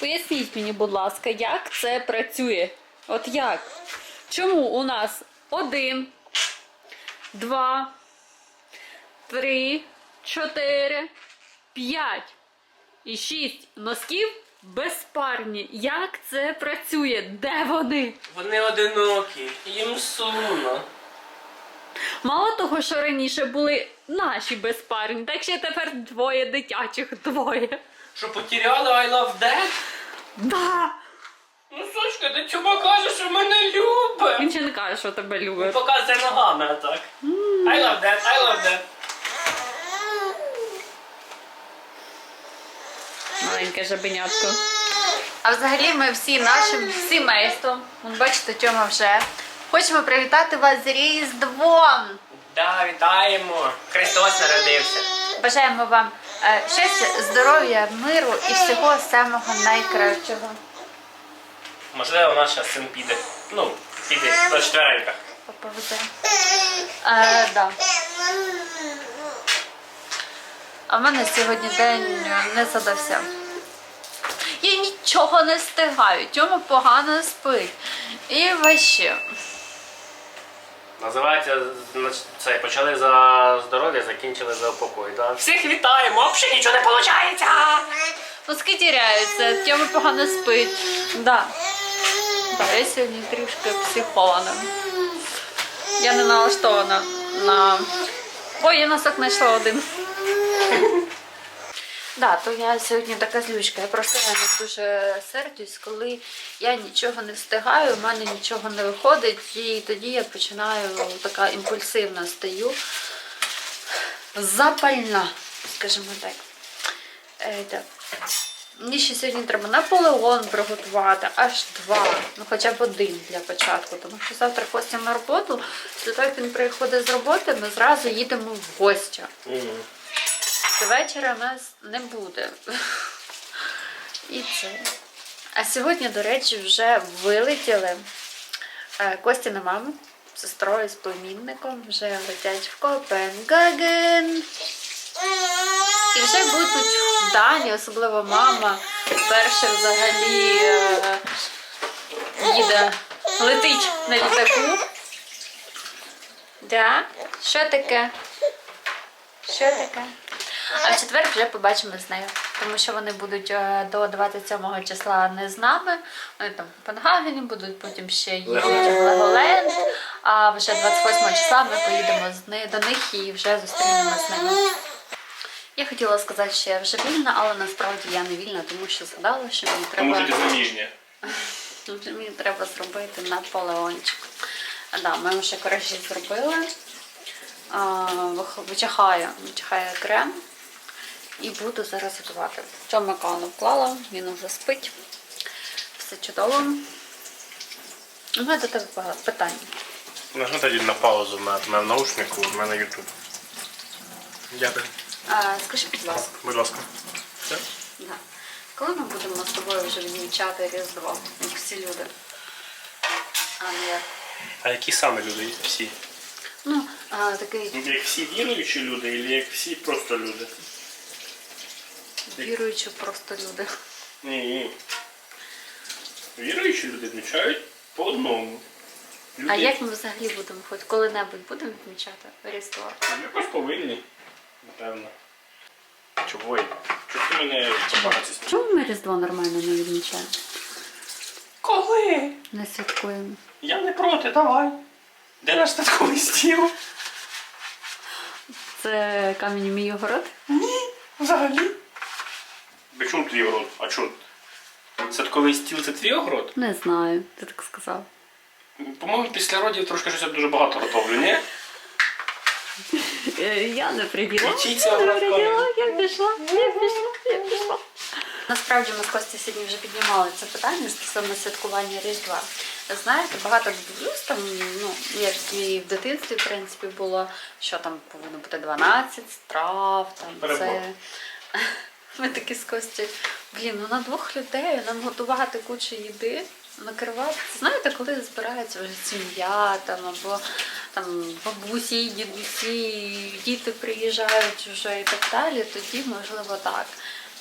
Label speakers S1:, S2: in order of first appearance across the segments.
S1: Поясніть мені, будь ласка, як це працює? От як? Чому у нас один, два, три, чотири, п'ять і шість носків безпарні? Як це працює? Де вони?
S2: Вони одинокі, їм сумно.
S1: Мало того, що раніше були наші безпарні, так ще тепер двоє дитячих двоє.
S2: Що потеряли I love that?
S1: Да!
S2: Ну, сучка, ти чому кажеш, що мене любить?
S1: Він ще не каже, що тебе любить.
S2: Показує ногами так. I love that, I love that.
S1: Маленьке жабенятко. А взагалі ми всі нашим сімейством, вон бачите, Тьома вже. Хочемо привітати вас з Різдвом!
S2: Да, вітаємо. Христос народився.
S1: Бажаємо вам щастя, здоров'я, миру і всього самого найкращого.
S2: Можливо, наш зараз син піде. Ну, піде до четверенька.
S1: Поповезе. Е, да. А в мене сьогодні день не задався. Я нічого не встигаю, Тьома погано спить. І вообще.
S2: Називається, значить, це почали за здоров'я, закінчили за упокой. Да? Всіх вітаємо, а взагалі нічого не виходить.
S1: Носки тіряються, Тьома погано спить. Да. Да, я сьогодні трішки психована. Я не налаштована на. Ой, я носок знайшла один. Да, то я сьогодні така злючка. Я просто реально дуже сердюсь, коли я нічого не встигаю, у мене нічого не виходить, і тоді я починаю така імпульсивна стаю. Запальна, скажімо так. Е, так. Мені ще сьогодні треба Наполеон приготувати, аж два, ну хоча б один для початку, тому що завтра Костя на роботу. Після того, як він приходить з роботи, ми зразу їдемо в гості. До вечора у нас не буде. І це. А сьогодні, до речі, вже вилетіли е, Костіна мама з сестрою, з племінником, вже летять в Копенгаген. І вже будуть в Дані, особливо мама, перше взагалі е, їде, летить на літаку. Да? Що таке? Що таке? А в четвер вже побачимо з нею. Тому що вони будуть е, до 27 числа не з нами. Вони там в Копенгагені будуть, потім ще їдуть в Леголенд. А вже 28 числа ми поїдемо з до них і вже зустрінемося з ними. Я хотіла сказати, що я вже вільна, але насправді я не вільна, тому що згадала, що мені треба.
S2: заміжня.
S1: Вже мені треба зробити наполеончик. Да, ми вже коротше зробили. Вичахає крем. Буду зараз готувати. Цьому кану вклала, він уже спить. Все чудово. У мене до тебе багато питань.
S2: Нажми тоді на паузу на, на наушнику, в мене YouTube. Дякую.
S1: А, скажи, будь ласка,
S2: Будь ласка. Все?
S1: да. коли ми будемо з тобою вже відмічати Різдво, як всі люди? А не як.
S2: А які саме люди? Всі?
S1: Ну, а, такий
S2: Як всі віруючі люди, або як всі просто люди?
S1: Віруючі просто люди.
S2: Ні, ні. Віруючі люди відмічають по одному. Люди
S1: А як ми взагалі будемо хоч коли-небудь будемо відмічати Різдво?
S2: якось повинні, напевно. Чого? Чого ти мене чіпаєшся?
S1: Чому ми Різдво нормально не відмічаємо?
S2: Коли?
S1: Не святкуємо?
S2: Я не проти, давай. Де наш татковий стіл?
S1: Це камінь мій огород?
S2: Ні, взагалі. При чому твій огород? А чому? Садковий стіл це твій огород?
S1: Не знаю, ти так сказав.
S2: По-моєму, після родів трошки щось я дуже багато готовлю, ні?
S1: Е, Я не приділа. Я не
S2: огород
S1: приділа, я пішла, я пішла, я пішла. Насправді ми з Костю сьогодні вже піднімали це питання стосовно святкування Різдва. Знаєте, багато дивлюсь там, ну, як і в дитинстві, в принципі, було, що там повинно бути 12 страв, там
S2: Перебор.
S1: це. Ми такі з Костю, блін, ну на двох людей нам готувати кучу їди, накривати. Знаєте, коли збирається вже сім'я там або там бабусі, дідусі, діти приїжджають вже і так далі, тоді можливо так.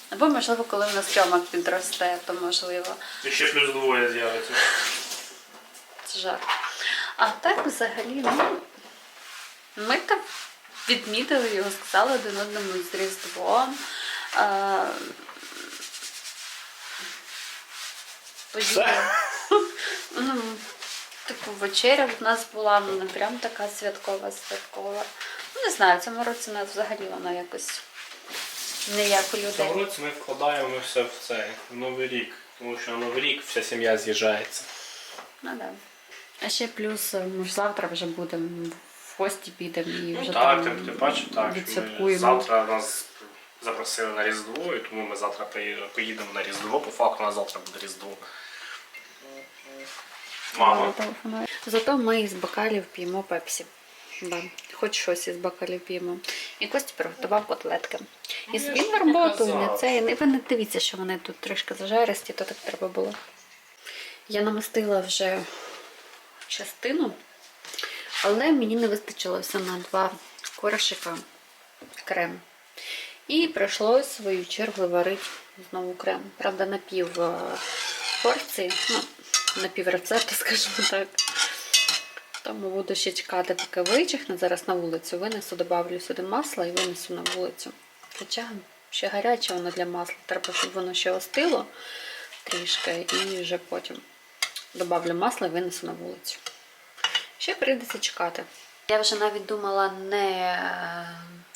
S1: Або, можливо, коли в нас Тьомак підросте, то можливо.
S2: І ще плюс двоє з'явиться.
S1: Це жарт. А так взагалі, ну, ми там відмітили його, сказали один одному з Різдвом. Ну, типу, вечеря в нас була ну, не прям така святкова святкова. Ну, не знаю, в цьому році у нас взагалі вона якось не як у
S3: В
S1: людей.
S3: цьому році ми вкладаємося в цей в Новий рік, тому що на Новий рік вся сім'я з'їжджається.
S1: Ну да. А ще плюс, ми ж завтра вже будемо в гості підемо і вже
S3: Ну, так,
S1: там
S3: ти, ти бачиш, так.
S1: Відсвяткуємо.
S3: завтра нас запросили на Різдво, і тому ми завтра поїдемо, на Різдво. По факту у нас завтра буде Різдво. Мама.
S1: Зато ми із бокалів п'ємо пепсі. Да. Хоч щось із бокалів п'ємо. І Костя приготував котлетки. І на роботу, не це. І ви не дивіться, що вони тут трошки зажаристі, то так треба було. Я намастила вже частину, але мені не вистачило все на два коршика крем. І прийшлось в свою чергу варити знову крем. Правда, на пів е, порції, ну, на пів рецепту, скажімо так. Тому буду ще чекати, поки вичихне. Зараз на вулицю винесу, добавлю сюди масла і винесу на вулицю. Хоча ще гаряче воно для масла. Треба, щоб воно ще остило трішки, і вже потім добавлю масло і винесу на вулицю. Ще прийдеться чекати. Я вже навіть думала не е,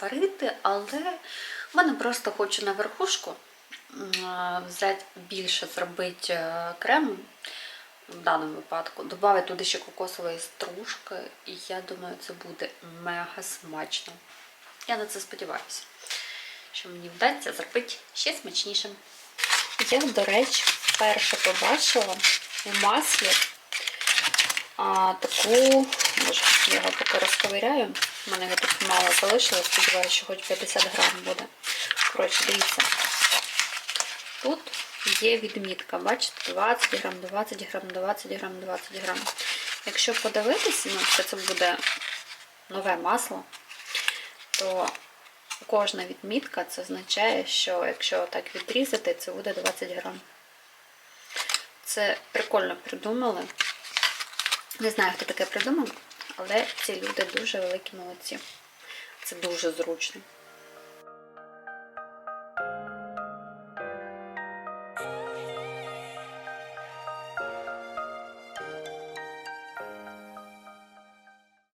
S1: варити, але в мене просто хочу на верхушку е, взяти більше, зробити е, крему в даному випадку. Додати туди ще кокосової стружки, і я думаю, це буде мега смачно. Я на це сподіваюся, що мені вдасться зробити ще смачнішим. Я, до речі, вперше побачила у маслі а, таку, може, я його поки розковиряю. У мене його тут мало залишилось, сподіваюся, що хоч 50 грам буде. Коротше, дивіться. Тут є відмітка, бачите, 20 грам, 20 грам, 20 грам, 20 грам. Якщо подивитися, ну, що це буде нове масло, то кожна відмітка це означає, що якщо так відрізати, це буде 20 грам. Це прикольно придумали. Не знаю, хто таке придумав, але ці люди дуже великі молодці. Це дуже зручно.